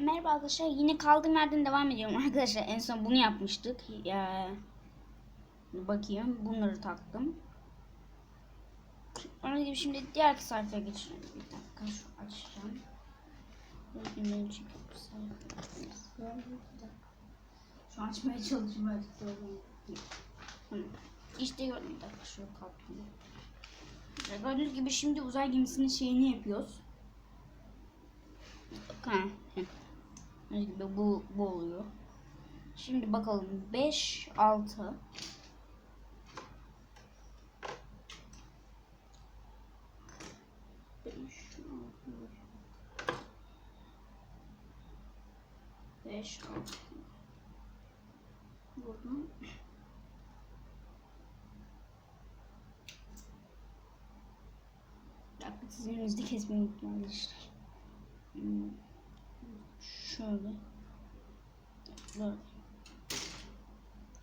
Merhaba arkadaşlar. Yine kaldığım yerden devam ediyorum arkadaşlar. En son bunu yapmıştık. Ya, bakayım. Bunları taktım. Onun gibi şimdi diğer sayfaya geçelim. Bir dakika şu açacağım. Bakayım çünkü bu sayfa. Şu açmaya çalışıyorum. İşte gördüm bir dakika şu kalktım. Gördüğünüz gibi şimdi uzay gemisinin şeyini yapıyoruz. Ha, gibi bu, bu oluyor. Şimdi bakalım 5 6 5 6 Buradan Bir dakika sizin önünüzde kesmeyi unuttum arkadaşlar. Hmm. Şöyle. Böyle.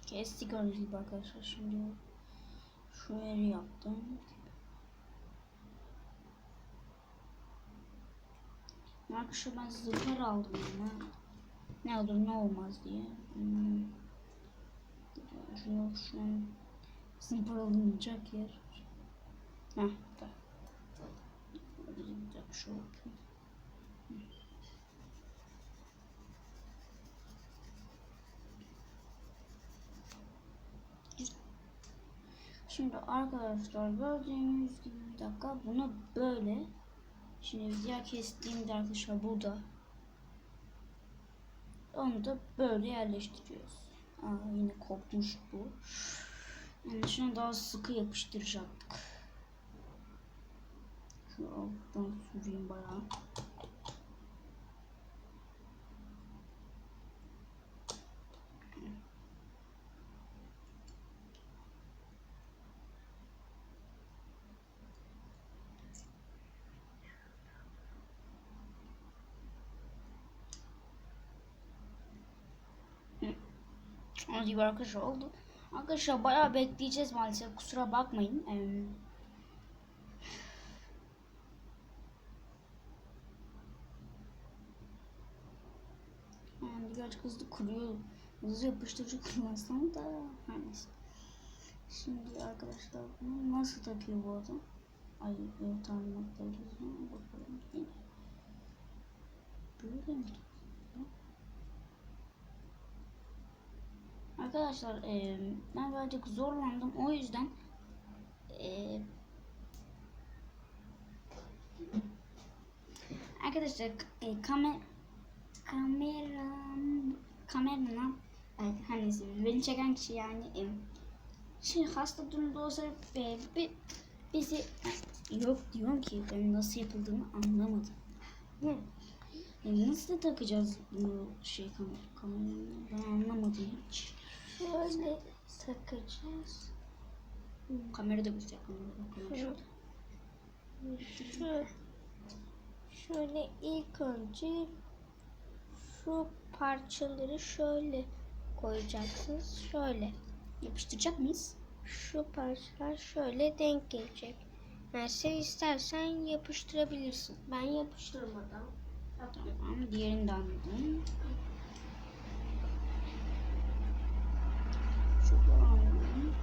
Kestik gibi arkadaşlar. Şimdi yeri yaptım. Arkadaşlar ben zırhlar aldım ama ne olur ne olmaz diye. Hmm. Şunu şu an zımparalanacak yer. Heh, da. Dakika şu. Şimdi arkadaşlar gördüğünüz gibi bir dakika bunu böyle şimdi diğer kestiğimde arkadaşlar burada onu da böyle yerleştiriyoruz. Aa, yine kopmuş bu. Yani şuna daha sıkı yapıştıracaktık. Şu alttan süreyim bayağı. Onun gibi arkadaşlar oldu. Arkadaşlar bayağı bekleyeceğiz maalesef. Kusura bakmayın. Ee, yani birazcık hızlı kuruyor. Hızlı yapıştırıcı kullansam da her neyse. Şimdi arkadaşlar bunu nasıl takıyor bu adam? Ay talimatları bakalım. Böyle mi? Arkadaşlar e, ben birazcık zorlandım. O yüzden e, arkadaşlar e, kamer kameram kameraman evet, hani beni çeken kişi yani e, şimdi hasta durumda olsa e, bir, bizi yok diyorum ki ben nasıl yapıldığını anlamadım. Hı. E, nasıl takacağız bu şey kamer kamerayı ben anlamadım hiç. Şöyle takacağız. Kamera da güzel kamera. Şöyle. İlk önce şu parçaları şöyle koyacaksınız. Şöyle. Yapıştıracak mıyız? Şu parçalar şöyle denk gelecek. Sen istersen yapıştırabilirsin. Ben yapıştırmadan. Tamam. Diğerini de anladım. Şurada anladım.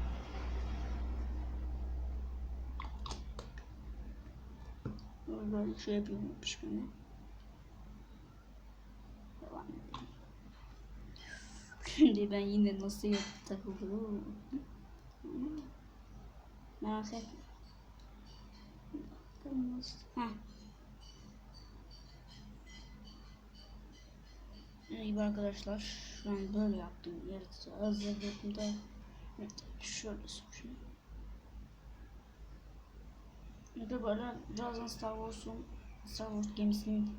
Böyle şey yapayım edelim. Şimdi ben yine nasıl yap takıldım. Merak etme. Heh. İyi arkadaşlar şu an böyle yaptım yaratıcı hazırladım da evet, şöyle sorayım. Burada böyle birazdan Star Wars'un Star Wars gemisinin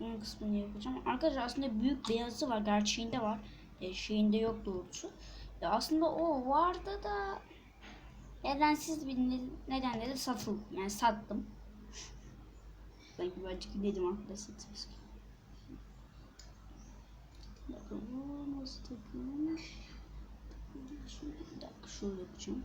ön kısmını yapacağım. Arkadaşlar aslında büyük beyazı var gerçeğinde var. E, şeyinde yok doğrusu. E, aslında o vardı da erensiz bir ne- nedenle de satıl yani sattım. Ben birazcık dedim arkadaşlar. Bakalım nasıl takılmış. Bir dakika şöyle yapacağım.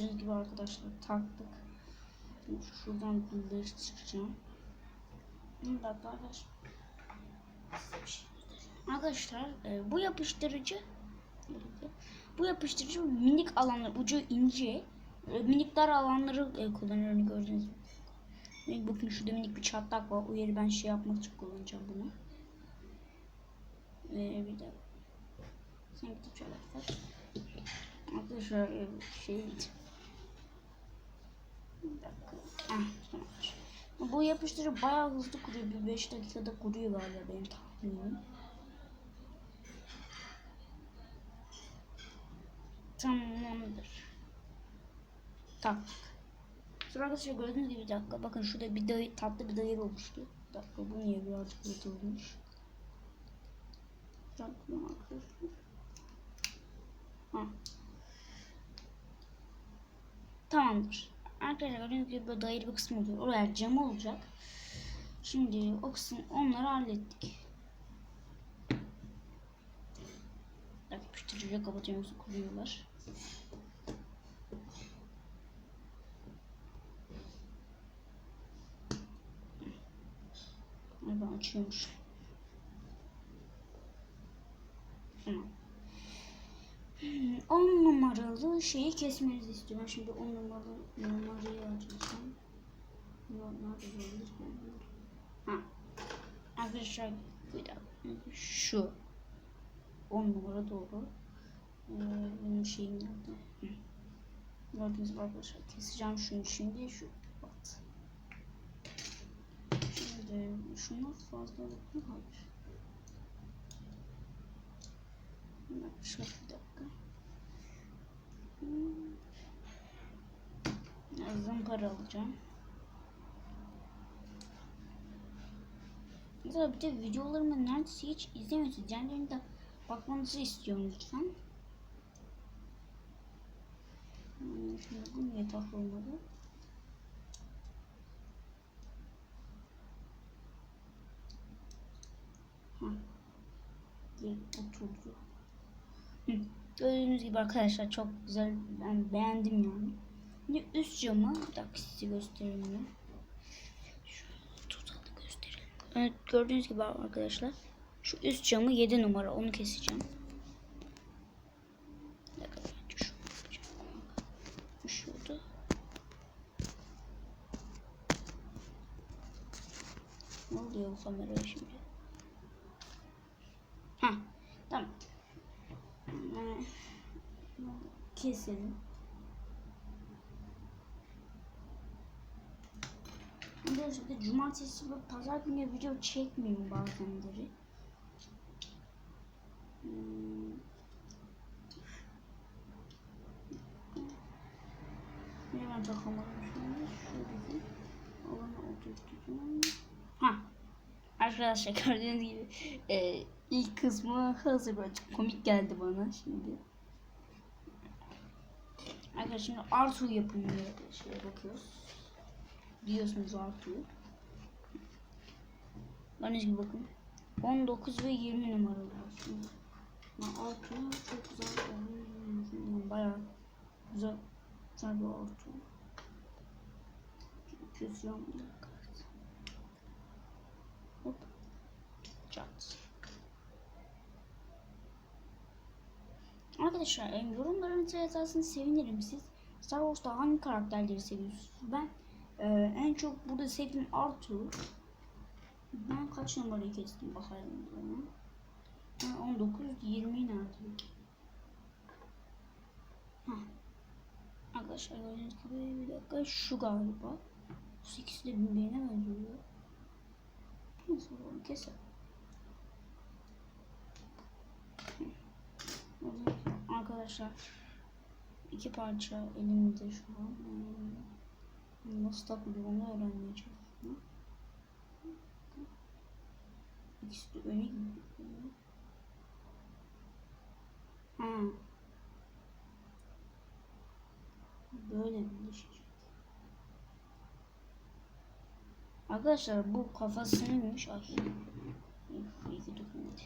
Gördüğünüz gibi arkadaşlar taktık. Şuradan birleştireceğim. Bir dakika arkadaşlar. Arkadaşlar e, bu yapıştırıcı bu yapıştırıcı minik alanlar ucu ince e, minik dar alanları e, kullanıyorum gördüğünüz gibi. Bakın şurada minik bir çatlak var. O yeri ben şey yapmak için kullanacağım bunu. E, bir de sen gidip şöyle. Arkadaşlar e, şey bir dakika. Ah, tamamdır. Bu yapıştırıcı bayağı hızlı kuruyor. Bir 5 dakikada kuruyor galiba benim tahminim. Tamamdır. Taktık. Sonra arkadaşlar gördüğünüz gibi bir dakika. Bakın şurada bir dayı, tatlı bir dayı oluştu. Bir dakika bu niye birazcık yırtılmış. Bir dakika arkadaşlar. Ha. Tamamdır. Arkadaşlar gördüğünüz gibi böyle daire bir kısmı oluyor. Oraya cam olacak. Şimdi o kısım onları hallettik. Yapıştırıcıyla kapatıyoruz kuruyorlar. Ben açıyormuş. Tamam. 10 numaralı şeyi kesmenizi istiyorum. Şimdi 10 numaralı numarayı açacağım. Nerede olabilir? Ha. Arkadaşlar. Şu. 10 numara doğru. Ee, şeyim nerede? Hı. Gördüğünüz gibi arkadaşlar keseceğim şunu şimdi şu bat. Şimdi şunu fazlalık mı? Hayır. Şöyle bir dakika. Hmm. Zımpara alacağım. Mesela bir de videolarımı neredeyse hiç izlemiyorsunuz. Yani de bakmanızı istiyorum lütfen. Şimdi bu niye takılmadı? Ha. Gel oturdu. Gördüğünüz gibi arkadaşlar çok güzel. Ben beğendim yani. Şimdi üst camı bir dakika size göstereyim tutalım gösterelim. Evet gördüğünüz gibi arkadaşlar. Şu üst camı 7 numara onu keseceğim. Şurada. Ne oluyor bu kameraya şimdi? Ha, tamam. Ee, bir de cumartesi ve pazar günü video çekmiyorum bazenleri. Hmm. Hemen takamadım şimdi. Şöyle alana oturtacağım. Ha. Arkadaşlar gördüğünüz gibi e, ilk kısmı hazır böyle komik geldi bana şimdi. Arkadaşlar şimdi Arthur yapımı şeye bakıyoruz. Biliyorsunuz Arthur'u. Gördüğünüz gibi bakın. 19 ve 20 numaralı aslında. Arthur'u çok güzel. Bayağı güzel, güzel bir bir dakika. Hop. Çat. Arkadaşlar e, yorumlarınızı yazarsanız sevinirim siz. Star Wars'ta hangi karakterleri seviyorsunuz? Ben e, en çok burada sevdiğim Arthur. Ben kaç numarayı kestim bakalım. Ben 19, 20 nerede? Arkadaşlar gördüğünüz gibi bir dakika şu galiba. Bu ikisi de birbirine benziyor. Nasıl onu keselim. Arkadaşlar iki parça elimde şu an. Hmm, Nasıl takılıyor onu öğrenmeye çalışıyorum. İkisi de öne. Ha. Böyle birleşecek. Arkadaşlar bu kafasıymış. Ay. İyi dokunmadı.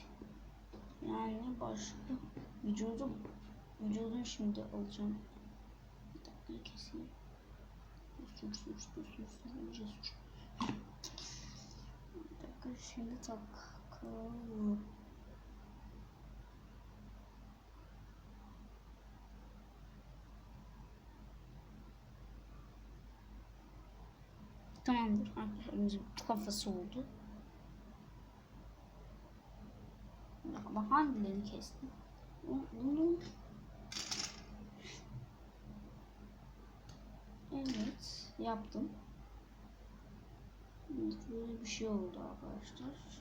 Yani başka vücudu vücudunu şimdi alacağım. Bir dakika. Keseyim. Sür sür sür sür sür. İyice sür. Bir dakika şimdi takalım. Tamamdır arkadaşlarımızın kafası oldu. Ama hangilerini kestim? Bu- Bunu Evet yaptım. Böyle bir şey oldu arkadaşlar.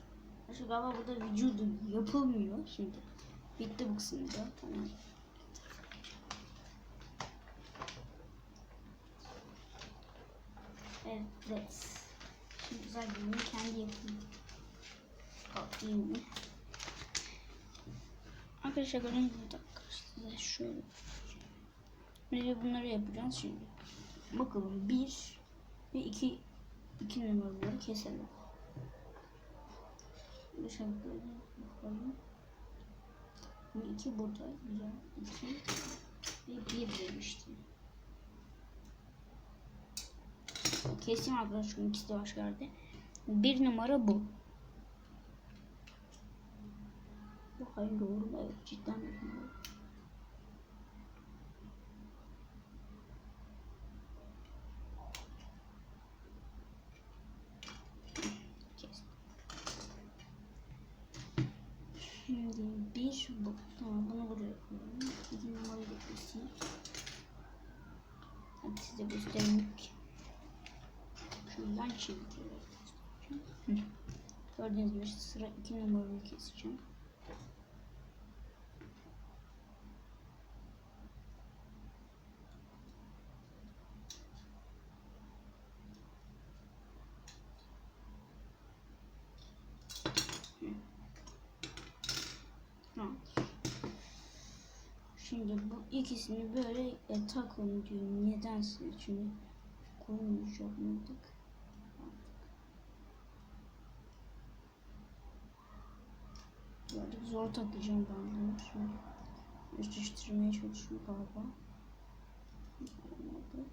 Şu galiba burada vücudu yapılmıyor şimdi. Bitti bu kısımda. Tamam. Evet. Şimdi güzel bir kendi yapayım. Kalkayım mı? Arkadaşlar bir dakika size şöyle. Önce bunları yapacağız şimdi. Bakalım bir ve iki iki numaraları keselim. Böyle bakalım. Bu iki burada güzel. İki ve bir demiştim. Keseyim arkadaşlar çünkü ikisi de başka yerde. Bir numara bu. Bu hayır doğru mu? Evet cidden bir numara. Kestim. Şimdi bir bu. Tamam bunu buraya koyalım. İki numarayı da keseyim. Hadi size göstereyim. Şuradan çeviriyorum. Gördüğünüz gibi sıra iki numarayı keseceğim. Hı. Tamam. Şimdi bu ikisini böyle e, takın diyorum. Nedense çünkü koymuş yapmadık. Birazcık zor takacağım ben bunu. Şimdi eşleştirmeye çalışıyorum galiba. Olmadı.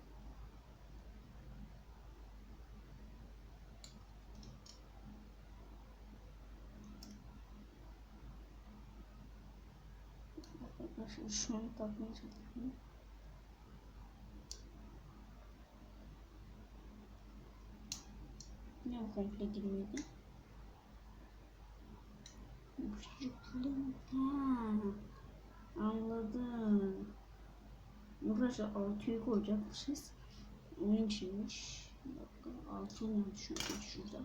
Arkadaşlar şu an takmaya çalışıyorum. Ne o komple girmedi? Ha, anladım. Arkadaşlar altıyı koyacakmışız. Onun içinmiş. Bir dakika. Altı nerede şurada? Şurada.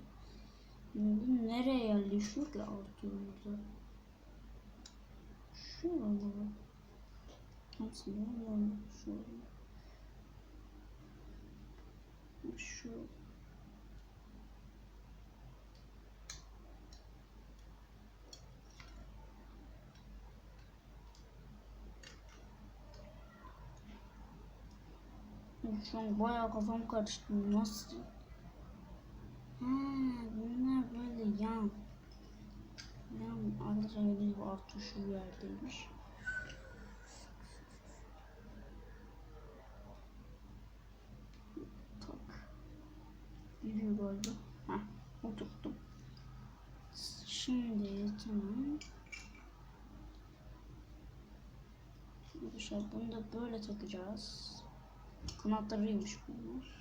Nereye yerleşiyor ki altı burada? Şu olmalı. Nasıl olmalı? Şu olmalı. Şu. Şu an bayağı kafam karıştı. Nasıl? Gördüğünüz gibi artı şu yerdeymiş. Tak. Yürüyor galiba. Heh, oturttum. Şimdi tamam. Arkadaşlar bunu da böyle takacağız. Kanatlarıymış bunlar.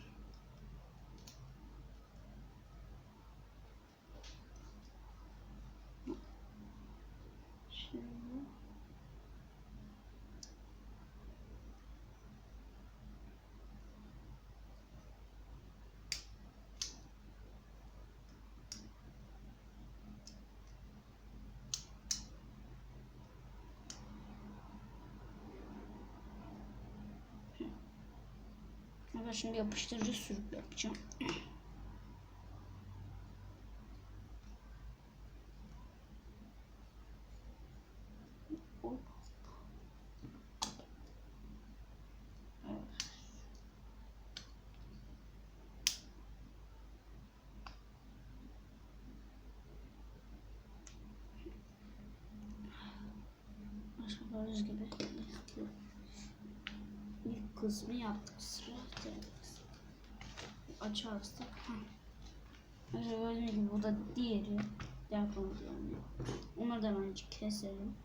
Şimdi Ben şimdi yapıştırıcı sürüp yapacağım. Gördüğünüz gibi ilk kısmı yaptık. Sıra. Açarsak. Gibi bu da diğeri. Diğer konuda yani. Onları da bence keselim.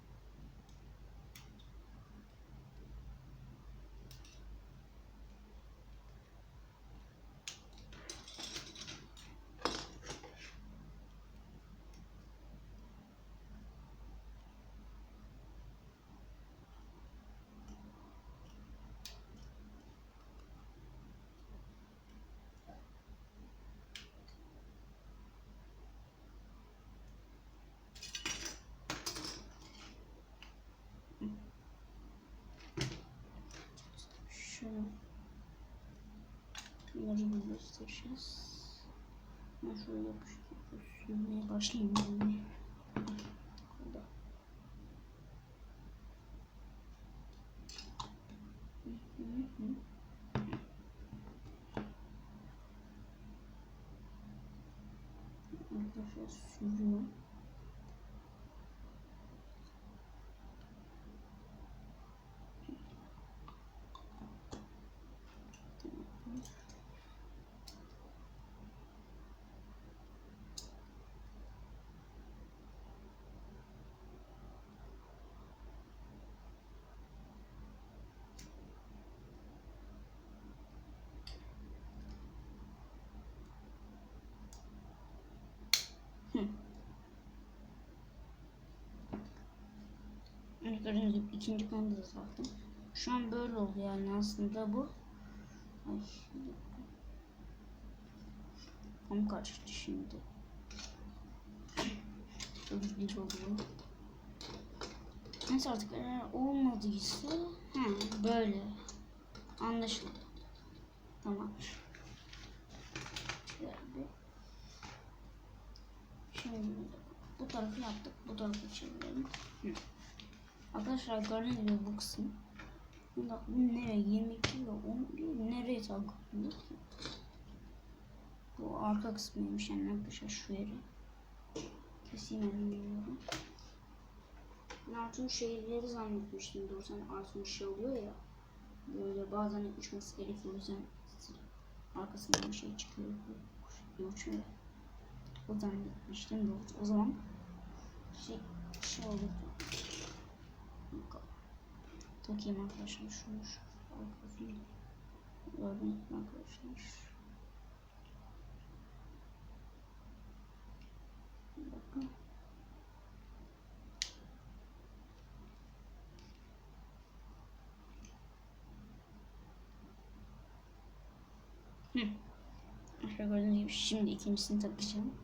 Şunu. Bunları birleştireceğiz. Ben şöyle yapıştırıp sürmeye başlayayım. Arkadaşlar sürüyor. Evet, gördüğünüz gibi ikinci kanadı da taktım. Şu an böyle oldu yani aslında bu. Ay. dakika. Tam karıştı şimdi. Çok bir oluyor. Neyse artık eğer olmadıysa ha, böyle. Anlaşıldı. Tamam. Şimdi bu tarafı yaptık. Bu tarafı çevirelim. Hı. Arkadaşlar gördüğünüz gibi bu kısım. Bunda bu nereye 22 ve 11 nereye takılıyor ki? Bu arka kısmıymış yani arkadaşlar şu yeri. Keseyim bilmiyorum. Ben Artun şeyleri zannetmiştim. Doğrusu Artun şey oluyor ya. Böyle bazen uçması gerekiyor. O yüzden arkasından bir şey çıkıyor. Bu uçuyor. O zannetmiştim doğrusu. O zaman şey, şey olurdu. Takayım arkadaşlar şunu şu arkasını. Gördünüz mü arkadaşlar? Hı. Şöyle gördüğünüz gibi şimdi ikincisini takacağım.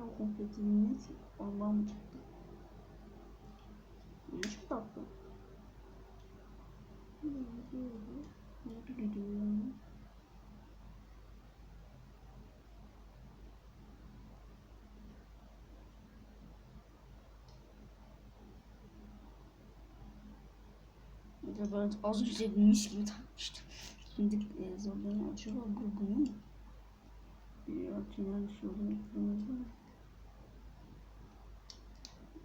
Ne o kompletinin nesi? Allah'ım mı çıktı? Mı taktım? Nerede gidiyor ben az önce mis gibi takmıştım. Şimdi e, zorlanıyor. Acaba bu bunu? Ya tünel bir şey oluyor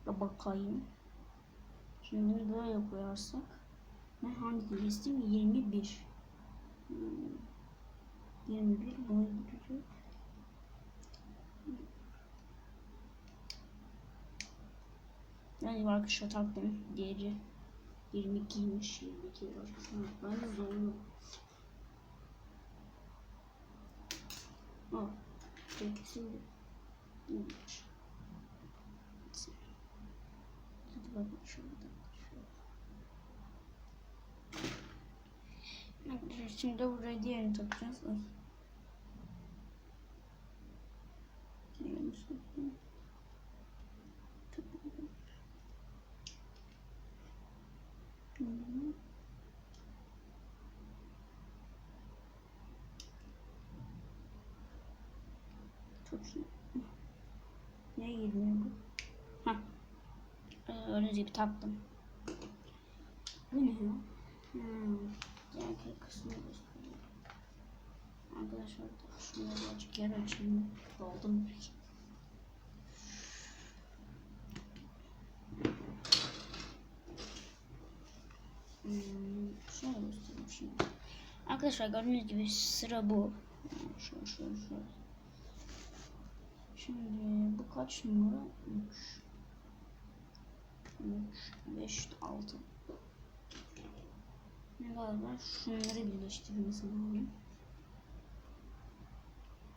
da bakayım. Şunları böyle koyarsak. Ne hangi listim? 21. Hmm. 21 bunu gidecek. Yani arkadaşlar taktım. Diğeri 22'ymiş. 22 var. Ben de zorlu. Aa, 8'inde. 23. bakın şurada. Arkadaşlar şimdi buraya diğerini takacağız. Ay. Hı hı. Çok iyi. Niye girmiyor bu? gördüğünüz gibi taktım. Bu ne ya? Hmm. Diğer kısmı göstereyim. Arkadaşlar şunu birazcık yer açayım. Doldum. Hmm, şöyle göstereyim şimdi. Arkadaşlar gördüğünüz gibi sıra bu. Hmm, şöyle şöyle şöyle. Şimdi bu kaç numara? 3. 3 5 6 Ne galiba şunları birleştirmesi lazım.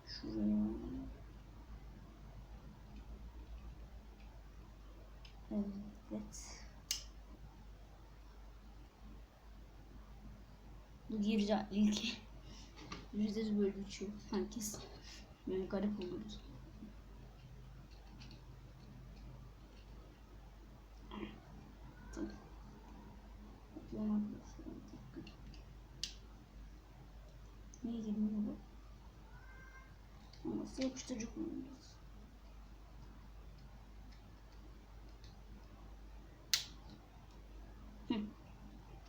Şuraya Evet. Bu gireceği ilk. Yüzde böyle uçuyor. Herkes böyle garip oluruz. Tamam. Bakıyorum arkadaşlar. bir dakika. Niye girmiyor bu? Olmazsa yapıştırıcı kullanacağız.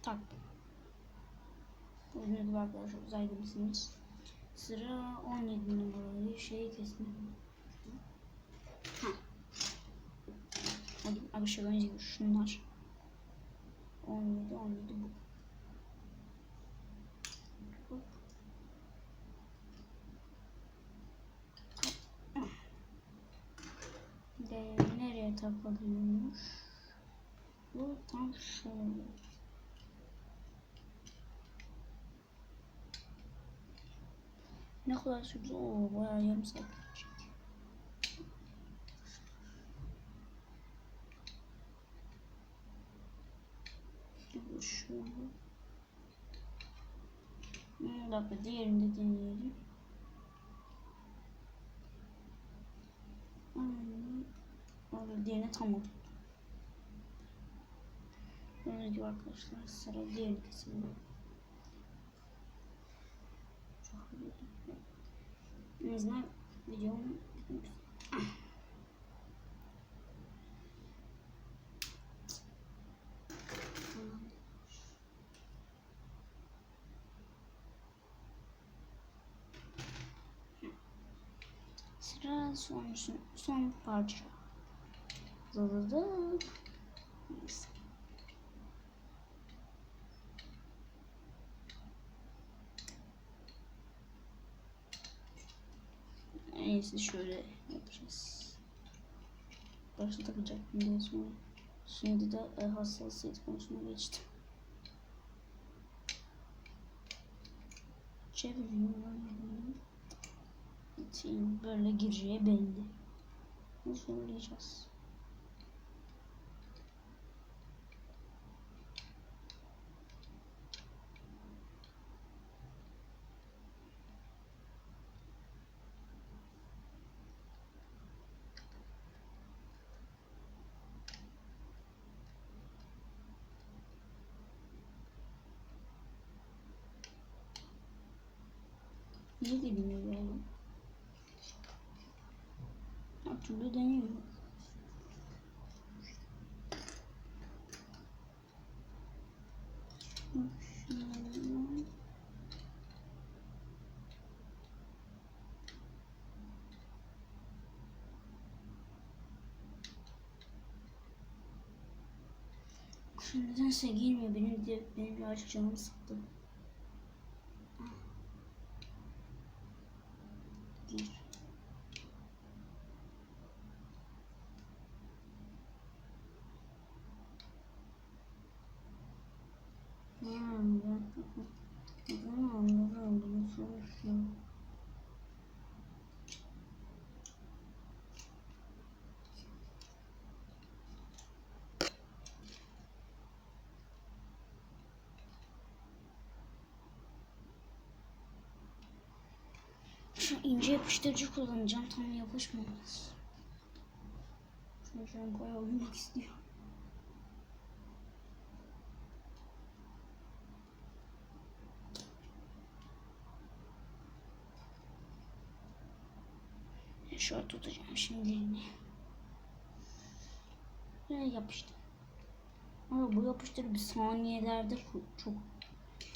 Taktım. Gördüğünüz gibi arkadaşlar uzay gemisiniz. Sıra 17 numaralı şeyi kesmedim. Ha. Hadi arkadaşlar önce gibi şunlar. 17 17 bu. De nereye takılıyormuş? Bu tam şöyle. Ne kadar sürdü? Oo bayağı yarım saat. Şöyle. Bir dakika diğerini de deneyelim. Hmm. Orada diğerini tam oturttum. Gördüğünüz gibi arkadaşlar sıra diğerini keselim. Çok iyi. En azından videomu bitmek üzere. Tamam. Sıra son, son parça. Zıladık. Neyse. İyisi şöyle yapacağız. Başta takacaktım diye sonra. Şimdi de e, hassasiyet konusuna geçtim. Çeviriyorum. Şimdi böyle gireceği belli. Bunu söyleyeceğiz. Niye bilmiyor deniyor. Şunu- Şu nedense girmiyor benim de benim birazcık canım sıktı. Gir. Hmm, ben ben anladım bunu sonuçta. Şu ince yapıştırıcı kullanacağım. Tam yapışmamaz. Şunu şu an bayağı uyumak istiyor. Şöyle tutacağım şimdi elini. Ve yapıştı. Ama bu yapıştırı bir saniyelerde çok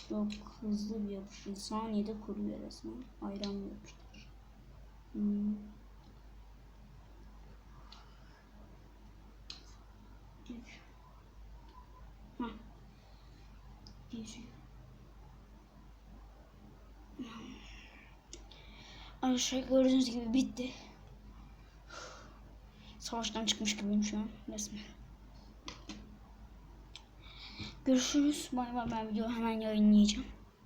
çok hızlı bir yapıştır. Saniyede kuruyor resmen. Ayran yapıştır. Hmm. Gir. Hah. Gir. Arkadaşlar gördüğünüz gibi bitti. Savaştan çıkmış gibiyim şu an resmen. Görüşürüz. Bay bay ben video hemen yayınlayacağım.